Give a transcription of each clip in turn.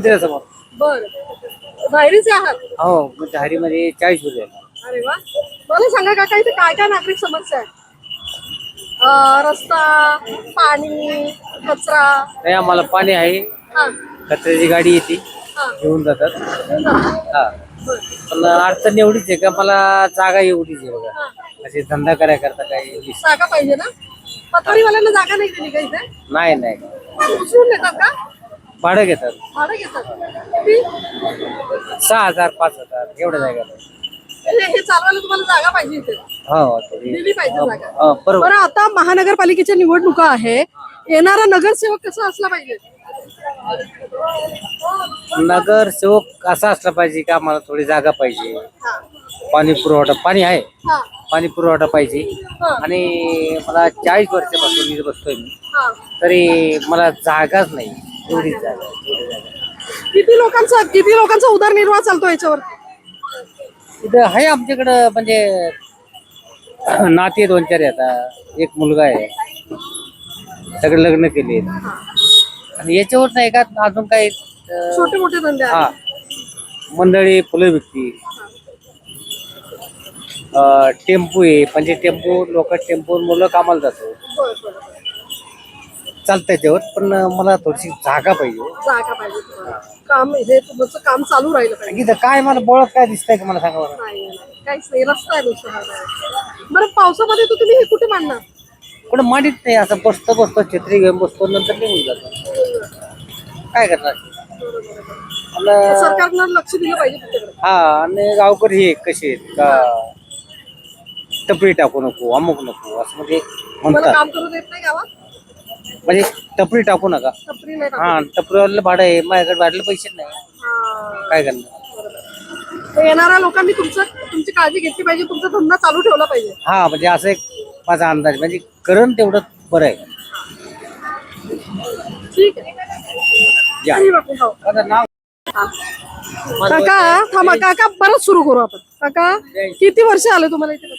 मंदिरासमोर. बर. बाहेरीचे आहात? हो मग धारीमध्ये चाळीस रुपये अरे वा. मला सांगा काका इथे काय काय नागरिक समस्या आहेत? अं, रस्ता पाणी कचरा. नाही आम्हाला पाणी आहे. हा. कचऱ्याची गाडी येते. हा. घेऊन जातात. जा. हा. बर. पण अडचण एवढीच आहे का मला जागा एवढीच आहे बघा. हा. असे धंदा कराय करता काही जागा पाहिजे ना? पथारीवाल्यांना जागा नाही दिली का इथे? नाही नाही. उचलून देतात का? भाडं घेतात. भाडं घेतात. किती? सहा हजार पाच हजार एवढ्या जागा हे हे चालवायला तुम्हाला जागा पाहिजे इथे. हो थोडी दिली पाहिजे जागा. हो, बरोबर. बरं आता महानगरपालिकेच्या निवडणुका आहे. येणारा नगरसेवक कसा असला पाहिजे? नगरसेवक असा असला पाहिजे का आम्हाला थोडी जागा पाहिजे? हा. पाणी पुरवठा पाणी आहे. हा. पाणी पुरवठा पाहिजे. हा. आणि मला चाळीस वर्षापासून इथे बसतोय मी. हा. तरी मला जागाच नाही. एवढीच जागा एवढी जागा किती लोकांचा किती लोकांचा उदरनिर्वाह चालतो याच्यावर? इथं आहे आमच्याकडं म्हणजे नाते दोन चार येतात. एक मुलगा आहे. सगळे लग्न केले. आणि याच्यावर नाही का अजून काही अं, छोटे मोठे धंदे आहेत. हा. मंडळी फुलं विकती. अं, टेम्पो आहे. म्हणजे टेम्पो लोक टेम्पो मुलं कामाला जातो. बरं, बरं, बरं. चालतं त्याच्यावर पण मला थोडीशी जागा पाहिजे. जागा पाहिजे. तुम्हाला काम हे तुमचं काम चालू राहिलं पाहिजे. इथं काय मला बोळत काय दिसतंय का मला सांगा बरं. नाही नाही, काहीच नाही रस्ता आहे नुसता हा काय. बरं पावसामध्ये तर तुम्ही हे कुठे मांडणार? कुठं मांडीत नाही असं बसतो बसतो छत्री घेऊन बसतो नंतर निघून जातो. काय करणार? सरकारनं लक्ष दिलं पाहिजे तुमच्याकडे. हा आणि गावकरी हे कसे आहेत? का टपरी टाकू नको अमुक नको असं म्हणजे म्हणतात. काम करू देत नाही गावात? म्हणजे टपरी टाकू नका. टपरी नाही टाकू. हा टपरीवाले भाडं आहे. माझ्याकडे भाडले पैसे नाही. हा. काय करणार? तर येणाऱ्या लोकांनी तुमचं तुमची काळजी घेतली पाहिजे. तुमचा धंदा चालू ठेवला पाहिजे. हा म्हणजे असं एक माझा अंदाज. म्हणजे करण तेवढं बरं आहे. ठीक आहे. या. हो. नाव काका थांबा काका परत सुरू करू आपण. काका किती वर्ष आले तुम्हाला इथे?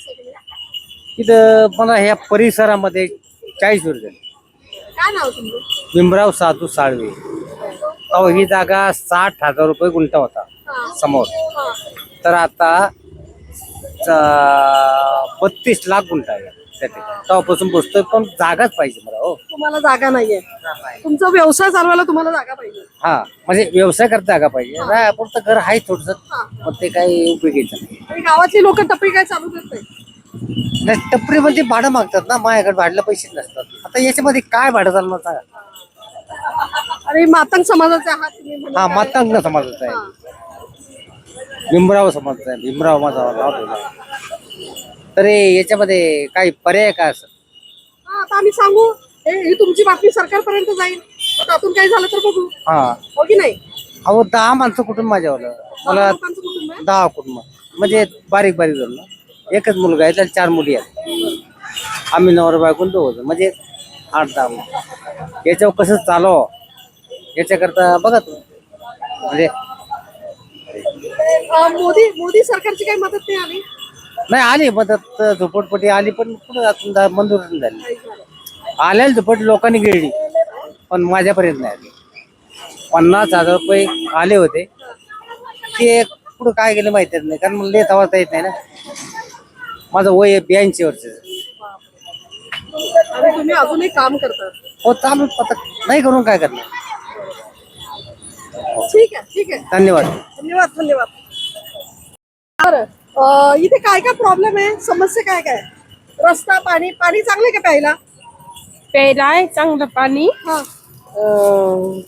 तिथं मला ह्या परिसरामध्ये चाळीस वर्ष झाली. काय नाव तुमचं? भीमराव साधू साळवे. अहो ही जागा साठ हजार रुपये गुंठा होता. समोर. हा. तर आता बत्तीस लाख गुंठा आहे. त्या ठिकाणी. तेव्हापासून बसतोय पण जागाच पाहिजे मला हो. तुम्हाला जागा नाहीये. तुमचा व्यवसाय चालवायला तुम्हाला जागा पाहिजे. हा म्हणजे व्यवसाय करता जागा पाहिजे. नाही आपण तर घर आहे थोडस हा. पण ते काही उपयोगीचं नाही. आणि गावातली लोक टपरी काय चालू नाही नाही टपरी म्हणजे भाडं मागतात ना माझ्याकडे भाडलं पैसे नसतात. आता याच्यामध्ये काय भाडं चालणार सांगा? आणि मातंग समाजाचे आहात तुम्ही म्हणून हा काय? मातांग समाजाचा हा. आहे भीमराव समाजाचा आहे भीमराव माझा नाव ठेवलं तरी याच्यामध्ये काही पर्याय काय असं? हा, आता आम्ही सांगू. हे ही तुमची बातमी सरकारपर्यंत जाईल. त्यातून काही झालं तर बघू. हा. हो की नाही? अहो दहा माणसं कुठून माझ्यावर मला दहा लोकांचं कुटुंब आहे? दहा कुटुंब. म्हणजे बारीक बारीक धरून ना. एकच मुलगा आहे त्याला चार मुली आहेत. आम्ही नवरा बायकून दोघं म्हणजे आठ दहा मुलं. याच्यावर कसं चालव? याच्याकरता बघा तू म्हणजे अं, मोदी मोदी सरकारची काही मदत नाही आली? नाही आली मदत. झोपडपट्टी आली पण अजून दा- मंजूर नाही झाली. आलेली झोपट लोकांनी गिळली पण माझ्यापर्यंत नाही आली. पन्नास हजार रुपये आले होते. ते कुठं काय गेले माहिती नाही कारण मला लेत वाजता येत नाही ना. माझं वय ब्याऐंशी वर्षाचं आणि तुम्ही अजूनही काम करतात हो चालू आता नाही करून काय करणार? ठीक आहे ठीक आहे. धन्यवाद. धन्यवाद धन्यवाद. बरं अं, इथे काय काय प्रॉब्लेम आहे? समस्या काय काय? रस्ता पाणी पाणी चांगलं का प्यायला? प्यायला आहे चांगलं पाणी. हा. अं,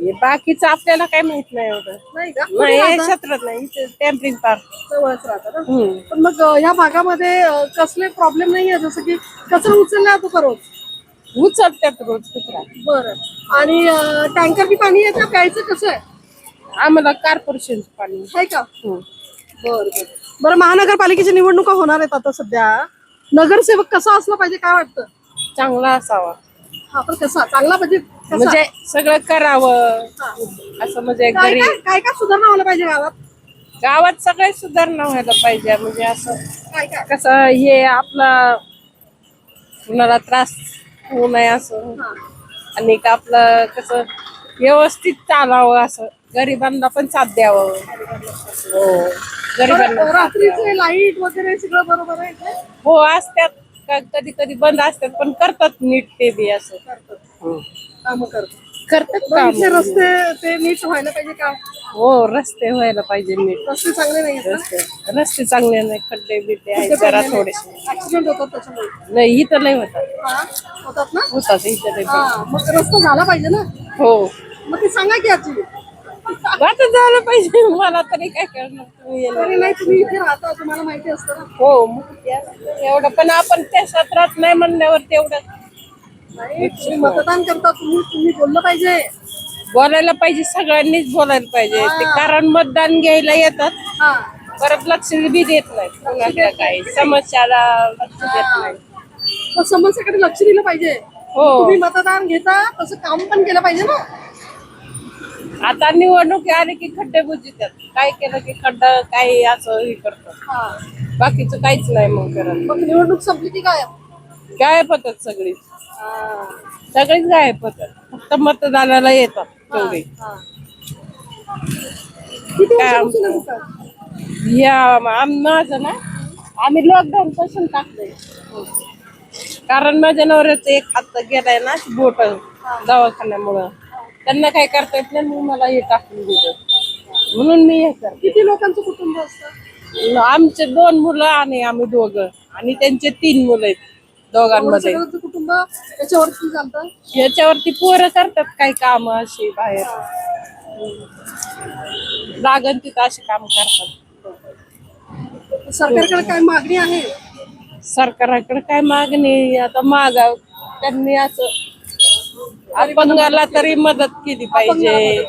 हे बाकीचं आपल्याला काय माहीत नाही एवढं. नाही का? नाही कुठे हे राहता? क्षेत्रात नाही इथे टॅम्परिंग पार्क. जवळच राहता ना? पण मग अं, ह्या भागामध्ये अं, कसले प्रॉब्लेम नाही आहे जसं की कचरा उचलला जातो का रोज? उचलतात रोज कचरा बरं. आणि टँकरनी पाणी येतं? प्यायचं कसं आहे? आम्हाला कॉर्पोरेशन पाणी. आहे का? हम्म. बरं बरं. बरं महानगरपालिकेची निवडणुका होणार आहेत आता सध्या. नगरसेवक कसा असला पाहिजे काय वाटतं? चांगला असावा. हा पण कसा? चांगला म्हणजे कसा? म्हणजे सगळं करावं. असं म्हणजे काय घरी काय काय काय सुधारणा व्हायला पाहिजे गावात? गावात सगळे सुधारणा व्हायला पाहिजे. म्हणजे असं काय काय? कसं हे आपला कुणाला त्रास होऊ नये असं. हा. आणि का आपलं कसं व्यवस्थित चालावं असं. गरिबांना पण साथ द्यावं. हो. गरिबांना बरं, रात्रीचे लाइट वगैरे सगळं बरोबर आहे का? हो असतात. कधी कधी बंद असतात पण करतात नीट ते बी असं. हं. कामं करतो करतात मग काम. रस्ते ते नीट व्हायला पाहिजे का? हो रस्ते व्हायला पाहिजे नीट. रस्ते चांगले नाही रस्ते. रस्ते चांगले नाही खड्डे बिड्डे आहेत जरा थोडेसे ऍक्सिडेंट होतात त्याच्यामुळे. नाही इथं नाही होतात. हा? होतात ना? होतात इथं हा मग रस्ता झाला पाहिजे ना? हो. मग ते सांगा की आजी. आता झालं पाहिजे मला तरी काय करणार? तुम्ही येणार. तरी नाही तुम्ही इथे राहता तुम्हाला माहिती असतं ना. हो मग एवढं पण आपण त्या सत्रात नाही म्हणल्यावर तेवढं तुम्ही मतदान करता तुम्ही तुम्ही बोललं पाहिजे. बोलायला पाहिजे सगळ्यांनीच बोलायला पाहिजे. ते कारण मतदान घ्यायला येतात. परत लक्ष बी देत नाही काही समस्याला लक्ष देत नाही. समस्याकडे लक्ष दिलं पाहिजे. हो. तुम्ही मतदान घेता तसं काम पण केलं पाहिजे ना. आता निवडणूक आली की खड्डे बुजितात. काय केलं की खड्डा काही असं हे करतात. हा. बाकीचं काहीच नाही मग करत. मग निवडणूक संपली की काय? गायब होतात सगळी. सगळीच गायब होतात. फक्त मतदानाला येतात तेवढी. काय? या आम- माझं ना आम्ही लॉकडाऊन पासून टाकलंय. कारण माझ्या नवऱ्याचं एक हात गेलाय ना बोट दवाखान्यामुळं. त्यांना काय करता येत नाही मग मला हे टाकून दिलं. म्हणून मी हे करते. किती लोकांचं कुटुंब असतं? आमचे दोन मुलं आणि आम्ही दोघं. आणि त्यांचे तीन मुलं आहेत. दोघांमध्ये. कुटुंब त्याच्यावरती चालतं याच्यावरती पोरं करतात काही काम अशी बाहेर. लागन तिथं अशी काम करतात. सरकारकडे काय मागणी आहे? सरकारकडे काय मागणी? आता मागाव त्यांनी असं अपंगाला तरी मदत केली पाहिजे.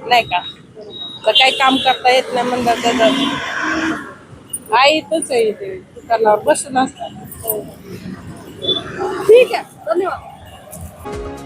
नाही का? तर काही काम करता येत नाही म्हणलं तर आईतच आहे ते दुकानावर बसून असतात. ठीक आहे. धन्यवाद.